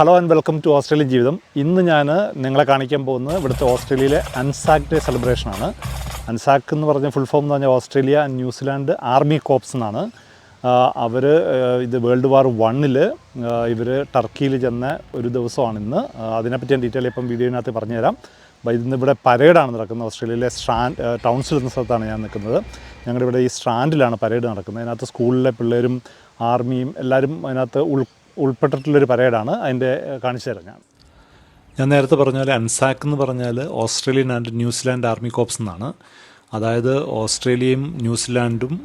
Hello and welcome to Australian ജീവിതം ഇന്ന് ഞാൻ നിങ്ങളെ കാണിക്കാൻ പോകുന്നത് ഇവിടുത്തെ ഓസ്ട്രേലിയയിലെ അൻസാക് ഡേ സെലിബ്രേഷനാണ് അൻസാക് എന്ന് പറഞ്ഞ ഫുൾ ഫോം എന്ന് പറഞ്ഞാൽ Australia and New Zealand army corps എന്നാണ്. അവർ ഇത് വേൾഡ് വാർ വണ്ണിൽ ഇവർ ടർക്കിയിൽ ചെന്ന ഒരു ദിവസമാണ് ഇന്ന്. അതിനെപ്പറ്റി ഞാൻ ഡീറ്റെയിൽ ഇപ്പം വീഡിയോയിനകത്ത് പറഞ്ഞുതരാം. ഇന്ന് ഇവിടെ പരേഡാണ് നടക്കുന്നത്. ഓസ്ട്രേലിയയിലെ സ്ട്രാൻഡ് ടൗൺസിൽ എന്ന സ്ഥലത്താണ് ഞാൻ നിൽക്കുന്നത്. ഞങ്ങളുടെ ഇവിടെ ഈ സ്ട്രാൻഡിലാണ് പരേഡ് നടക്കുന്നത്. അതിനകത്ത് സ്കൂളിലെ പിള്ളേരും ആർമിയും എല്ലാവരും അതിനകത്ത് ഉൾ ഉൾപ്പെട്ടിട്ടുള്ളൊരു പരേഡാണ് അതിന്റെ കാണിച്ചു തരാം ഞാൻ. ഞാൻ നേരത്തെ പറഞ്ഞ പോലെ അൻസാക്ക് എന്ന് പറഞ്ഞാൽ Australian and New Zealand army corps എന്നാണ്. അതായത് ഓസ്ട്രേലിയയും ന്യൂസിലാൻഡും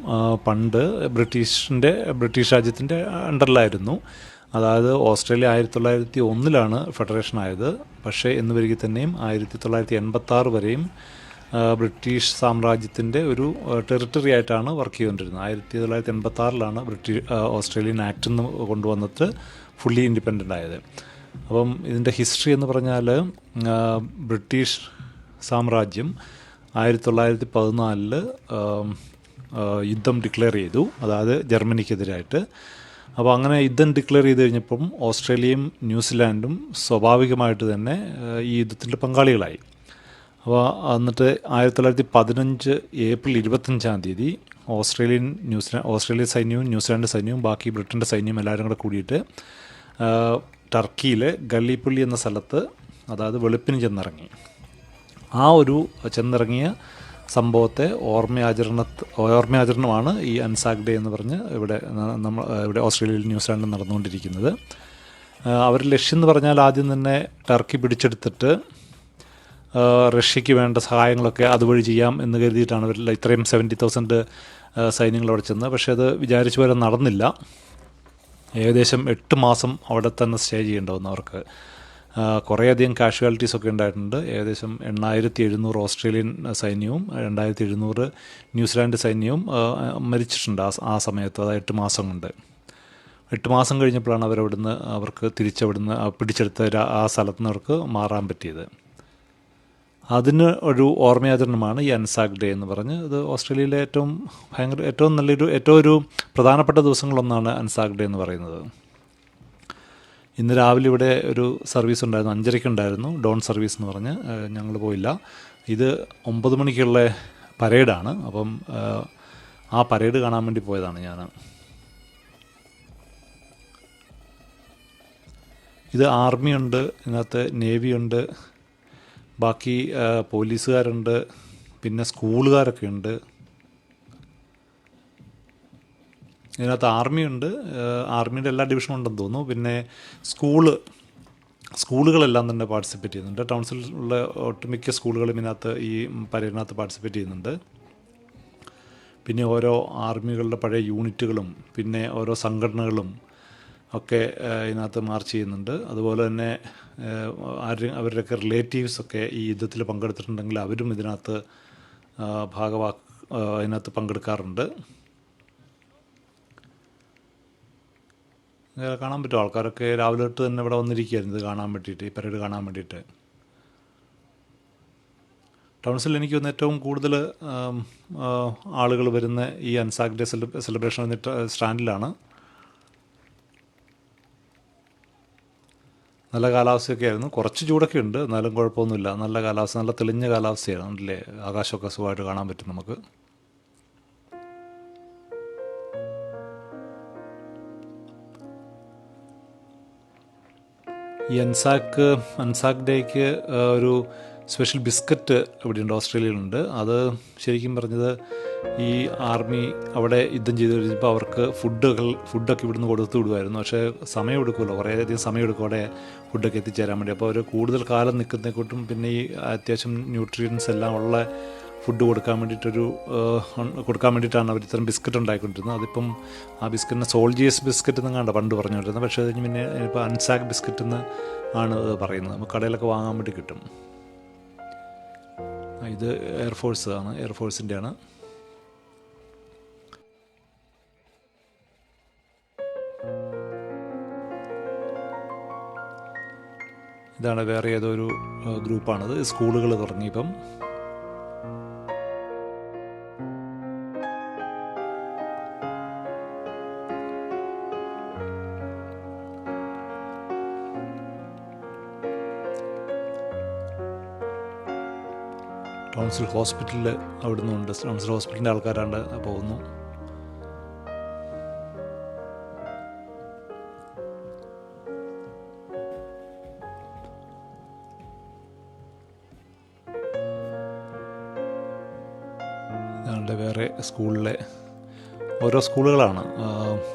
പണ്ട് ബ്രിട്ടീഷിന്റെ ബ്രിട്ടീഷ് രാജ്യത്തിന്റെ അണ്ടറിലായിരുന്നു. അതായത് ഓസ്ട്രേലിയ ആയിരത്തി തൊള്ളായിരത്തി ഒന്നിലാണ് ഫെഡറേഷൻ ആയത് പക്ഷേ എന്ന് വരികെ തന്നെയും ആയിരത്തി തൊള്ളായിരത്തി എൺപത്തി ആറ് വരെയും ബ്രിട്ടീഷ് സാമ്രാജ്യത്തിന്റെ ഒരു ടെറിട്ടറി ആയിട്ടാണ് വർക്ക് ചെയ്തുകൊണ്ടിരുന്നത്. ആയിരത്തി തൊള്ളായിരത്തി എൺപത്തി ആറിലാണ് ബ്രിട്ടീഷ് ഓസ്ട്രേലിയൻ ആക്ട് എന്ന് കൊണ്ടുവന്നിട്ട് ഫുള്ളി ഇൻഡിപെൻഡന്റ് ആയത്. അപ്പം ഇതിന്റെ ഹിസ്റ്ററി എന്ന് പറഞ്ഞാൽ ബ്രിട്ടീഷ് സാമ്രാജ്യം ആയിരത്തി തൊള്ളായിരത്തി പതിനാലിൽ യുദ്ധം ഡിക്ലെയർ ചെയ്തു. അതായത് ജർമ്മനിക്കെതിരായിട്ട്. അപ്പോൾ അങ്ങനെ യുദ്ധം ഡിക്ലെയർ ചെയ്ത് കഴിഞ്ഞപ്പം ഓസ്ട്രേലിയയും ന്യൂസിലാൻഡും സ്വാഭാവികമായിട്ട് തന്നെ ഈ യുദ്ധത്തിന്റെ പങ്കാളികളായി. അപ്പോൾ എന്നിട്ട് ആയിരത്തി തൊള്ളായിരത്തി പതിനഞ്ച് ഏപ്രിൽ ഇരുപത്തഞ്ചാം തീയതി ഓസ്ട്രേലിയൻ ന്യൂസിലാൻഡ് ഓസ്ട്രേലിയൻ സൈന്യവും ന്യൂസിലാൻഡ് സൈന്യവും ബാക്കി ബ്രിട്ടന്റെ സൈന്യവും എല്ലാവരും കൂടെ കൂടിയിട്ട് ടർക്കിയിലെ ഗള്ളിപ്പള്ളി എന്ന സ്ഥലത്ത് അതായത് വെളുപ്പിന് ചെന്നിറങ്ങി. ആ ഒരു ചെന്നിറങ്ങിയ സംഭവത്തെ ഓർമ്മയാചരണ ഓർമ്മയാചരണമാണ് ഈ അൻസാക് ഡേ എന്ന് പറഞ്ഞ് ഇവിടെ നമ്മൾ ഇവിടെ ഓസ്ട്രേലിയയിൽ ന്യൂസിലാൻഡിൽ നടന്നുകൊണ്ടിരിക്കുന്നത്. അവർ ലക്ഷ്യം എന്ന് പറഞ്ഞാൽ ആദ്യം തന്നെ ടർക്കി പിടിച്ചെടുത്തിട്ട് റഷ്യക്ക് വേണ്ട സഹായങ്ങളൊക്കെ അതുവഴി ചെയ്യാം എന്ന് കരുതിയിട്ടാണ് അവരിൽ ഇത്രയും സെവന്റി തൗസൻഡ് സൈന്യങ്ങൾ അവിടെ ചെന്ന്. പക്ഷേ അത് വിചാരിച്ചു വരെ നടന്നില്ല. ഏകദേശം എട്ട് മാസം അവിടെ തന്നെ സ്റ്റേ ചെയ്യേണ്ടി വന്നു അവർക്ക് കുറേയധികം കാഷ്വാലിറ്റീസ് ഒക്കെ ഉണ്ടായിട്ടുണ്ട്. ഏകദേശം എണ്ണായിരത്തി എഴുന്നൂറ് ഓസ്ട്രേലിയൻ സൈന്യവും രണ്ടായിരത്തി എഴുന്നൂറ് ന്യൂസിലാൻഡ് സൈന്യവും മരിച്ചിട്ടുണ്ട് ആ ആ സമയത്ത് അതായത് എട്ട് മാസം കൊണ്ട്. എട്ട് മാസം കഴിഞ്ഞപ്പോഴാണ് അവരവിടുന്ന് അവർക്ക് തിരിച്ചവിടുന്ന് പിടിച്ചെടുത്ത ആ സ്ഥലത്ത് നിന്ന് അവർക്ക് മാറാൻ പറ്റിയത്. അതിന് ഒരു ഓർമ്മയാചരണമാണ് ഈ അൻസാക് ഡേ എന്ന് പറഞ്ഞ്. ഇത് ഓസ്ട്രേലിയയിലെ ഏറ്റവും ഭയങ്കര ഏറ്റവും നല്ലൊരു ഏറ്റവും ഒരു പ്രധാനപ്പെട്ട ദിവസങ്ങളൊന്നാണ് അൻസാക് ഡേ എന്ന് പറയുന്നത്. ഇന്ന് രാവിലെ ഇവിടെ ഒരു സർവീസ് ഉണ്ടായിരുന്നു അഞ്ചരയ്ക്ക് ഉണ്ടായിരുന്നു ഡോൺ സർവീസ് എന്ന് പറഞ്ഞ്. ഞങ്ങൾ പോയില്ല. ഇത് ഒമ്പത് മണിക്കുള്ള പരേഡാണ്. അപ്പം ആ പരേഡ് കാണാൻ വേണ്ടി പോയതാണ് ഞാൻ. ഇത് ആർമിയുണ്ട് ഇതിനകത്ത് നേവിയുണ്ട് ബാക്കി പോലീസുകാരുണ്ട് പിന്നെ സ്കൂളുകാരൊക്കെ ഉണ്ട് ഇതിനകത്ത് ആർമിയുണ്ട് ആർമിയുടെ എല്ലാ ഡിവിഷനും ഉണ്ടെന്ന് തോന്നുന്നു. പിന്നെ സ്കൂൾ സ്കൂളുകളെല്ലാം തന്നെ പാർട്ടിസിപ്പേറ്റ് ചെയ്യുന്നുണ്ട്. ടൗൺസിൽ ഉള്ള ഒട്ടുമിക്ക സ്കൂളുകളും ഇതിനകത്ത് ഈ പരേഡിനകത്ത് പാർട്ടിസിപ്പേറ്റ് ചെയ്യുന്നുണ്ട്. പിന്നെ ഓരോ ആർമികളുടെ പഴയ യൂണിറ്റുകളും പിന്നെ ഓരോ സംഘടനകളും ഒക്കെ ഇതിനകത്ത് മാർച്ച് ചെയ്യുന്നുണ്ട്. അതുപോലെ തന്നെ ആരും അവരുടെയൊക്കെ റിലേറ്റീവ്സ് ഒക്കെ ഈ യുദ്ധത്തിൽ പങ്കെടുത്തിട്ടുണ്ടെങ്കിൽ അവരും ഇതിനകത്ത് ഭാഗവാ അതിനകത്ത് പങ്കെടുക്കാറുണ്ട്. കാണാൻ പറ്റും ആൾക്കാരൊക്കെ രാവിലെ തൊട്ട് തന്നെ ഇവിടെ വന്നിരിക്കുകയായിരുന്നു. ഇത് കാണാൻ വേണ്ടിയിട്ട് ഈ പരേഡ് കാണാൻ വേണ്ടിയിട്ട്. ടൗൺസിൽ എനിക്ക് തോന്നുന്നു ഏറ്റവും കൂടുതൽ ആളുകൾ വരുന്ന ഈ അൻസാക് ഡേ സെലിബ്രേഷൻ സ്റ്റാൻഡിലാണ്. നല്ല കാലാവസ്ഥയൊക്കെ ആയിരുന്നു കുറച്ച് ചൂടൊക്കെ ഉണ്ട് എന്നാലും കുഴപ്പമൊന്നുമില്ല. നല്ല കാലാവസ്ഥ നല്ല തെളിഞ്ഞ കാലാവസ്ഥയാണ്. അല്ലേ ആകാശമൊക്കെ സുഖമായിട്ട് കാണാൻ പറ്റും നമുക്ക്. ഈ അൻസാക്ക് അൻസാക്ക് ഡേക്ക് ഒരു സ്പെഷ്യൽ ബിസ്ക്കറ്റ് ഇവിടെയുണ്ട് ഓസ്ട്രേലിയയിലുണ്ട്. അത് ശരിക്കും പറഞ്ഞത് ഈ ആർമി അവിടെ യുദ്ധം ചെയ്ത് കഴിഞ്ഞപ്പോൾ അവർക്ക് ഫുഡുകൾ ഫുഡൊക്കെ ഇവിടുന്ന് കൊടുത്തു വിടുമായിരുന്നു പക്ഷേ സമയം എടുക്കുമല്ലോ കുറേയധികം സമയം എടുക്കും അവിടെ ഫുഡൊക്കെ എത്തിച്ചേരാൻ വേണ്ടി. അപ്പോൾ അവർ കൂടുതൽ കാലം നിൽക്കുന്നതിനെക്കൂട്ടും പിന്നെ ഈ അത്യാവശ്യം ന്യൂട്രിയൻസ് എല്ലാം ഉള്ള ഫുഡ് കൊടുക്കാൻ വേണ്ടിയിട്ടൊരു കൊടുക്കാൻ വേണ്ടിയിട്ടാണ് അവർ ഇത്തരം ബിസ്ക്കറ്റ് ഉണ്ടായിക്കൊണ്ടിരുന്നത് അതിപ്പം ആ ബിസ്ക്കറ്റിന് സോൾജിയസ് ബിസ്ക്കറ്റ് എന്ന് കണ്ട പണ്ട് പറഞ്ഞുകൊണ്ടിരുന്നത്. പക്ഷേ അത് കഴിഞ്ഞ് പിന്നെ ഇപ്പോൾ അൻസാക്ക് ബിസ്ക്കറ്റ് എന്ന് ആണ് പറയുന്നത്. നമുക്ക് കടയിലൊക്കെ വാങ്ങാൻ വേണ്ടി കിട്ടും. ഇത് എയർഫോഴ്സ് ആണ്. എയർഫോഴ്സിന്റെ ആണ് ഇതാണ് വേറെ ഏതോ ഒരു ഗ്രൂപ്പാണത്. സ്കൂളുകൾ തുടങ്ങി ഇപ്പം. ടൗൺസിൽ ഹോസ്പിറ്റലിൽ അവിടുന്ന് ഉണ്ട്. ടൗൺസിൽ ഹോസ്പിറ്റലിന്റെ ആൾക്കാരാണ്ട് പോകുന്നു ഇതാണ്ട് വേറെ സ്കൂളിലെ ഓരോ സ്കൂളുകളാണ്.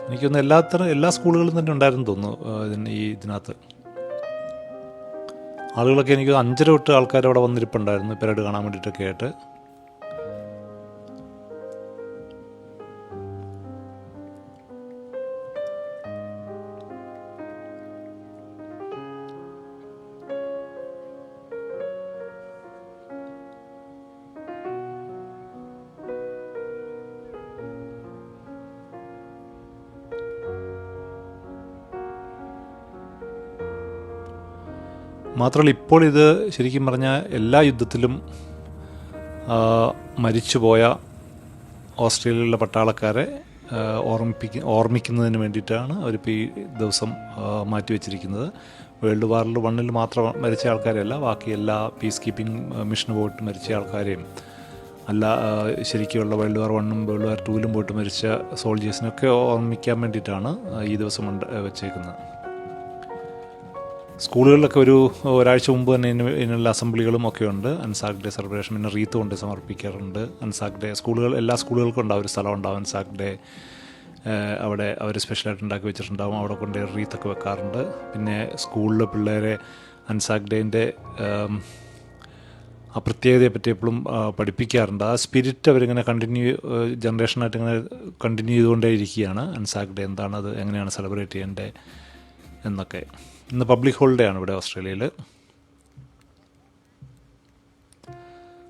എനിക്കൊന്ന് എല്ലാത്തരം എല്ലാ സ്കൂളുകളും തന്നെ ഉണ്ടായിരുന്നു തോന്നുന്നു ഇതിന് ഈ ഇതിനകത്ത്. ആളുകളൊക്കെ എനിക്ക് അഞ്ചര തൊട്ട് ആൾക്കാർ അവിടെ വന്നിരിപ്പുണ്ടായിരുന്നു പരേഡ് കാണാൻ വേണ്ടിയിട്ടൊക്കെ ആയിട്ട്. മാത്രമല്ല ഇപ്പോൾ ഇത് ശരിക്കും പറഞ്ഞാൽ എല്ലാ യുദ്ധത്തിലും മരിച്ചുപോയ ഓസ്ട്രേലിയയിലുള്ള പട്ടാളക്കാരെ ഓർമ്മിപ്പിക്ക ഓർമ്മിക്കുന്നതിന് വേണ്ടിയിട്ടാണ് അവരിപ്പോൾ ഈ ദിവസം മാറ്റിവെച്ചിരിക്കുന്നത് വേൾഡ് വാറിൽ വണ്ണിൽ മാത്രം മരിച്ച ആൾക്കാരെയല്ല ബാക്കി എല്ലാ പീസ് കീപ്പിംഗ് മിഷന് പോയിട്ട് മരിച്ച ആൾക്കാരെയും. അല്ല ശരിക്കുമുള്ള വേൾഡ് വാർ വണ്ണും വേൾഡ് വാർ ടൂവിലും പോയിട്ട് മരിച്ച സോൾജേഴ്സിനൊക്കെ ഓർമ്മിക്കാൻ വേണ്ടിയിട്ടാണ് ഈ ദിവസം വെച്ചേക്കുന്നത്. സ്കൂളുകളിലൊക്കെ ഒരു ഒരാഴ്ച മുമ്പ് തന്നെ ഇതിന് ഇതിനുള്ള അസംബ്ലികളും ഒക്കെ ഉണ്ട്. അൻസാക് ഡേ സെലിബ്രേഷൻ പിന്നെ റീത്ത് കൊണ്ട് സമർപ്പിക്കാറുണ്ട്. അൻസാക് ഡേ സ്കൂളുകൾ എല്ലാ സ്കൂളുകൾക്കും ഉണ്ടാവും ഒരു സ്ഥലം ഉണ്ടാവും. അൻസാക് ഡേ അവിടെ അവർ സ്പെഷ്യലായിട്ട് ഉണ്ടാക്കി വെച്ചിട്ടുണ്ടാവും. അവിടെ കൊണ്ട് റീത്തൊക്കെ വെക്കാറുണ്ട്. പിന്നെ സ്കൂളിലെ പിള്ളേരെ അൻസാക് ഡേന്റെ ആ പ്രത്യേകതയെ പറ്റി എപ്പോഴും പഠിപ്പിക്കാറുണ്ട്. ആ സ്പിരിറ്റ് അവരിങ്ങനെ കണ്ടിന്യൂ ജനറേഷനായിട്ട് ഇങ്ങനെ കണ്ടിന്യൂ ചെയ്തുകൊണ്ടേ ഇരിക്കുകയാണ് അൻസാക് ഡേ എന്താണ് അത് എങ്ങനെയാണ് സെലിബ്രേറ്റ് ചെയ്യേണ്ടത് എന്നൊക്കെ. ഇന്ന് പബ്ലിക് ഹോളിഡേ ആണ് ഇവിടെ ഓസ്ട്രേലിയയിൽ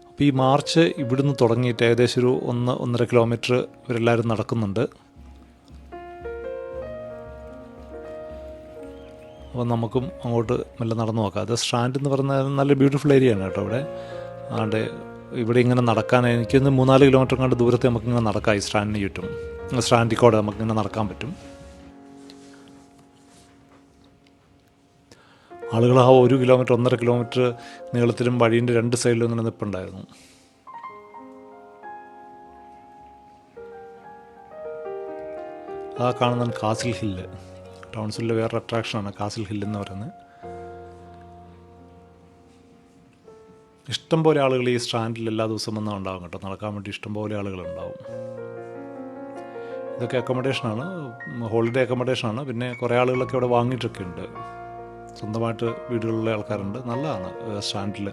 അപ്പോൾ ഈ മാർച്ച് ഇവിടുന്ന് തുടങ്ങിയിട്ട് ഏകദേശം ഒരു ഒന്ന് ഒന്നര കിലോമീറ്റർ ഇവരെല്ലാവരും നടക്കുന്നുണ്ട്. അപ്പോൾ നമുക്കും അങ്ങോട്ട് മെല്ലെ നടന്നു നോക്കാം. അത് സ്ട്രാൻഡ് എന്ന് പറഞ്ഞാൽ നല്ല ബ്യൂട്ടിഫുൾ ഏരിയ ആണ് കേട്ടോ ഇവിടെ. അതുകൊണ്ട് ഇവിടെ ഇങ്ങനെ നടക്കാൻ എനിക്കൊന്ന് മൂന്നാൽ കിലോമീറ്റർ കണ്ട് ദൂരത്തെ നമുക്കിങ്ങനെ നടക്കാം ഈ സ്ട്രാൻഡിന് ചുറ്റും. സ്ട്രാൻഡിൽ കൂടെ നമുക്കിങ്ങനെ നടക്കാൻ പറ്റും. ആളുകൾ ആ ഒരു കിലോമീറ്റർ ഒന്നര കിലോമീറ്റർ നീളത്തിലും വഴീന്റെ രണ്ട് സൈഡിലും ഇങ്ങനെ നിൽപ്പുണ്ടായിരുന്നു ആ കാണുന്നതാണ് കാസിൽ ഹില്ല് ടൗൺസിലെ വേറൊരു അട്രാക്ഷനാണ് കാസിൽ ഹില്ല് എന്ന് പറയുന്നത്. ഇഷ്ടംപോലെ ആളുകൾ ഈ സ്റ്റാൻഡിൽ എല്ലാ ദിവസവും വന്നാൽ ഉണ്ടാവും കേട്ടോ. നടക്കാൻ വേണ്ടി ഇഷ്ടംപോലെ ആളുകളുണ്ടാവും ഇതൊക്കെ അക്കോമഡേഷനാണ് ഹോളിഡേ അക്കോമഡേഷനാണ് പിന്നെ കുറേ ആളുകളൊക്കെ ഇവിടെ വാങ്ങിയിട്ടൊക്കെ ഉണ്ട്. സ്വന്തമായിട്ട് വീടുകളിലുള്ള ആൾക്കാരുണ്ട്. നല്ലതാണ്. സ്റ്റാൻഡിൽ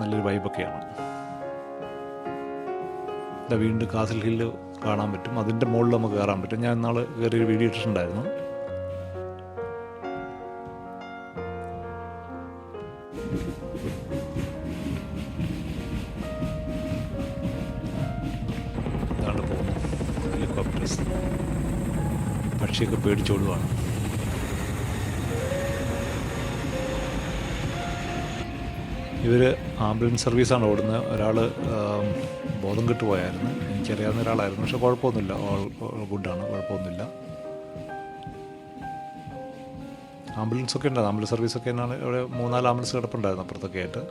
നല്ലൊരു വൈബൊക്കെയാണ്. വീണ്ടും കാസിൽ ഹില്ല് കാണാൻ പറ്റും. അതിന്റെ മുകളിൽ നമുക്ക് കയറാൻ പറ്റും. ഞാൻ ഇന്നാൾ കയറി വീഡിയോ ഇട്ടിട്ടുണ്ടായിരുന്നു. പക്ഷിയൊക്കെ പേടിച്ചോടുവാണ് ഇവർ ആംബുലൻസ് സർവീസാണ് ഓടുന്നത്. ഒരാൾ ബോധം കെട്ട് പോയായിരുന്നു എനിക്കറിയാവുന്ന ഒരാളായിരുന്നു. പക്ഷെ കുഴപ്പമൊന്നുമില്ല. ഓൾ ഗുഡാണ് കുഴപ്പമൊന്നുമില്ല. ആംബുലൻസ് ഒക്കെ ഉണ്ടായിരുന്നു ആംബുലൻസ് സർവീസൊക്കെ എന്നാണ് ഇവിടെ മൂന്നാൽ ആംബുലൻസ് കിടപ്പുണ്ടായിരുന്നു അപ്പുറത്തൊക്കെ ആയിട്ട്.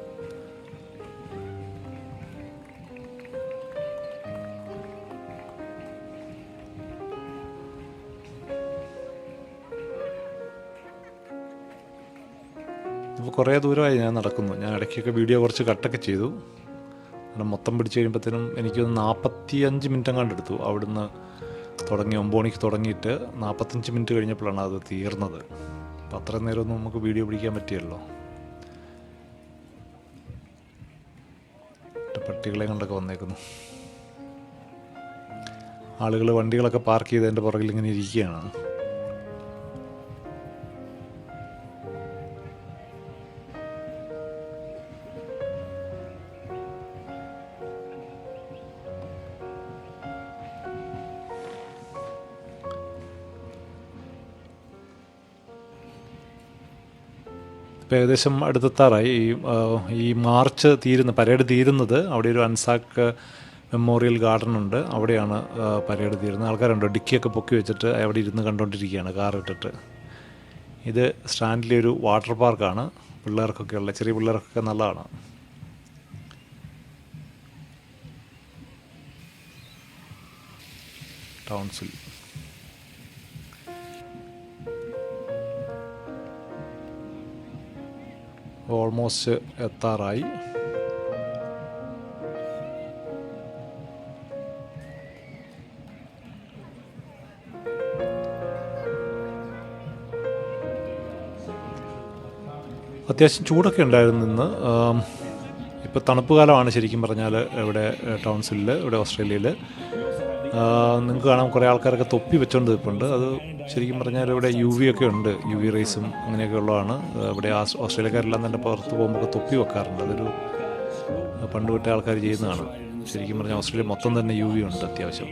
ഇപ്പോൾ കുറേ ദൂരമായി ഞാൻ നടക്കുന്നു. ഞാൻ ഇടയ്ക്കൊക്കെ വീഡിയോ കുറച്ച് കട്ടൊക്കെ ചെയ്തു. അങ്ങനെ മൊത്തം പിടിച്ച് കഴിയുമ്പോഴത്തേനും എനിക്കൊന്ന് നാൽപ്പത്തി അഞ്ച് മിനിറ്റ് കണ്ടെടുത്തു അവിടുന്ന് തുടങ്ങി ഒമ്പത് മണിക്ക് തുടങ്ങിയിട്ട് നാൽപ്പത്തഞ്ച് മിനിറ്റ് കഴിഞ്ഞപ്പോഴാണ് അത് തീർന്നത്. അപ്പം അത്രയും നേരമൊന്നും നമുക്ക് വീഡിയോ പിടിക്കാൻ പറ്റിയല്ലോ. പട്ടികളെ കണ്ടൊക്കെ വന്നേക്കുന്നു. ആളുകൾ വണ്ടികളൊക്കെ പാർക്ക് ചെയ്ത് എന്റെ പുറകിൽ ഇങ്ങനെ ഇരിക്കുകയാണ്. ഇപ്പോൾ ഏകദേശം അടുത്തെത്താറായി ഈ ഈ മാർച്ച് തീരുന്ന പരേഡ് തീരുന്നത് അവിടെ ഒരു അൻസാക്ക് മെമ്മോറിയൽ ഗാർഡൻ ഉണ്ട്. അവിടെയാണ് പരേഡ് തീരുന്നത്. ആൾക്കാരുണ്ട്? ഡിക്കിയൊക്കെ പൊക്കി വെച്ചിട്ട് അവിടെ ഇരുന്ന് കണ്ടുകൊണ്ടിരിക്കുകയാണ് കാർ ഇട്ടിട്ട്. ഇത് സ്റ്റാൻഡിലെ ഒരു വാട്ടർ പാർക്കാണ്. പിള്ളേർക്കൊക്കെ ഉള്ള ചെറിയ പിള്ളേർക്കൊക്കെ നല്ലതാണ്. ടൗൺസിൽ. ഓൾമോസ്റ്റ് എത്താറായി. അത്യാവശ്യം ചൂടൊക്കെ ഉണ്ടായിരുന്നു ഇന്ന്. ഇപ്പോൾ തണുപ്പ് കാലമാണ് ശരിക്കും പറഞ്ഞാൽ ഇവിടെ ടൗൺസിലിൽ ഇവിടെ ഓസ്ട്രേലിയയിൽ നിങ്ങൾക്ക് കാണാം കുറേ ആൾക്കാരൊക്കെ തൊപ്പി വെച്ചുകൊണ്ട് നിൽപ്പുണ്ട് അത് ശരിക്കും പറഞ്ഞാൽ ഇവിടെ യു വി ഒക്കെ ഉണ്ട്. യു വി റേസും അങ്ങനെയൊക്കെ ഉള്ളതാണ്. ഇവിടെ ഓസ്ട്രേലിയക്കാരെല്ലാം തന്നെ പുറത്ത് പോകുമ്പോൾ തൊപ്പി വെക്കാറുണ്ട്. അതൊരു പണ്ട് തൊട്ടേ ആൾക്കാർ ചെയ്യുന്നതാണ്. ശരിക്കും പറഞ്ഞാൽ ഓസ്ട്രേലിയ മൊത്തം തന്നെ യു വി ഉണ്ട് അത്യാവശ്യം.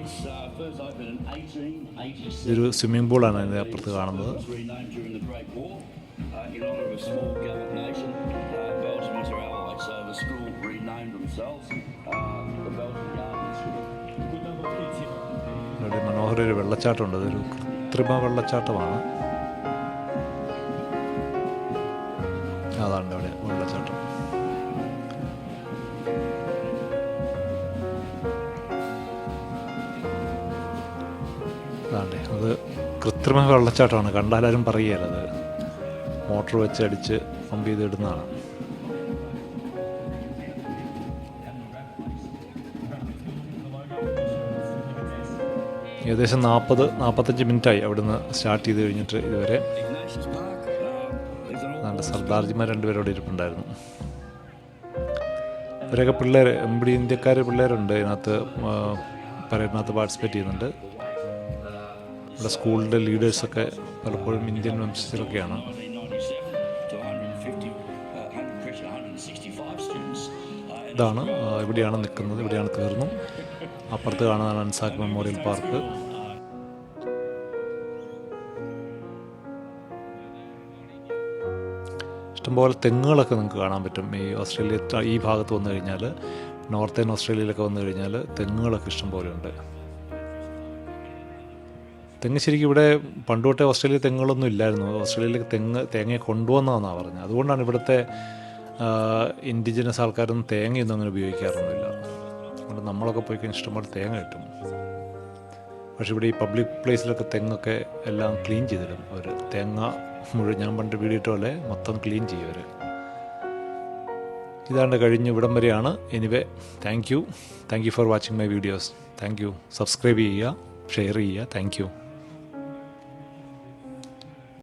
ഇതൊരു സ്വിമ്മിംഗ് പൂളാണ് അതിന്റെ അപ്പുറത്ത് കാണുന്നത്. Uh, themselves uh, the Belgian. ഇവിടെ മനോഹര ഒരു വെള്ളച്ചാട്ടമുണ്ട്. അതൊരു കൃത്രിമ വെള്ളച്ചാട്ടമാണ്. അതാണ് അവിടെ വെള്ളച്ചാട്ടം. അതാണ്ടേ അത് കൃത്രിമ വെള്ളച്ചാട്ടമാണ്. കണ്ടാലും പറയുകയല്ലത് മോട്ടർ വെച്ച് അടിച്ച് പമ്പ് ചെയ്ത് ഏകദേശം നാൽപ്പത് നാൽപ്പത്തഞ്ച് മിനിറ്റായി അവിടുന്ന് സ്റ്റാർട്ട് ചെയ്ത് കഴിഞ്ഞിട്ട് ഇതുവരെ. നല്ല സർദാർജിമാർ രണ്ടുപേരോട് ഇരിപ്പുണ്ടായിരുന്നു. ഇവരൊക്കെ പിള്ളേർ നമ്മുടെ ഇന്ത്യക്കാർ പിള്ളേരുണ്ട്. ഇതിനകത്ത് പരേഡിനകത്ത് പാർട്ടിസിപ്പേറ്റ് ചെയ്യുന്നുണ്ട്. ഇവിടെ സ്കൂളിന്റെ ലീഡേഴ്സൊക്കെ പലപ്പോഴും ഇന്ത്യൻ വംശജരൊക്കെയാണ്. 1997 to 150, 100, Christian, 165 students. And ഇതാണ് ഇവിടെയാണ് നിൽക്കുന്നത് ഇവിടെയാണ് തീർന്നു. അപ്പുറത്ത് കാണുന്നതാണ് അൻസാക് മെമ്മോറിയൽ പാർക്ക്. ഇഷ്ടംപോലെ തെങ്ങുകളൊക്കെ നിങ്ങൾക്ക് കാണാൻ പറ്റും. ഈ ഓസ്ട്രേലിയ ഈ ഭാഗത്ത് വന്നു കഴിഞ്ഞാൽ നോർത്തേൺ ഓസ്ട്രേലിയയിലൊക്കെ വന്നു കഴിഞ്ഞാൽ തെങ്ങുകളൊക്കെ ഇഷ്ടംപോലെ ഉണ്ട് തെങ്ങ് ശരിക്കും ഇവിടെ പണ്ട് തൊട്ടേ ഓസ്ട്രേലിയ തെങ്ങുകളൊന്നും ഇല്ലായിരുന്നു. ഓസ്ട്രേലിയയിലേക്ക് തെങ്ങ് തേങ്ങയെ കൊണ്ടുവന്നതെന്നാണ് പറഞ്ഞത്. അതുകൊണ്ടാണ് ഇവിടുത്തെ ഇൻഡിജിനസ് ആൾക്കാരൊന്നും തേങ്ങയൊന്നും അങ്ങനെ ഉപയോഗിക്കാറൊന്നുമില്ല. അതുകൊണ്ട് നമ്മളൊക്കെ പോയി കഴിഞ്ഞാൽ ഇഷ്ടംപോലെ തേങ്ങ കിട്ടും. പക്ഷെ ഇവിടെ ഈ പബ്ലിക് പ്ലേസിലൊക്കെ തെങ്ങൊക്കെ എല്ലാം ക്ലീൻ ചെയ്തിടും. അവർ തേങ്ങ മുഴുവൻ ഞാൻ പണ്ട് വീടിട്ട പോലെ മൊത്തം ക്ലീൻ ചെയ്യും അവർ ഇതാണ്ട് കഴിഞ്ഞ് ഇവിടം വരെയാണ്. Anyway thank you thank you for watching my videos thank you subscribe ചെയ്യുക ഷെയർ ചെയ്യുക. Thank you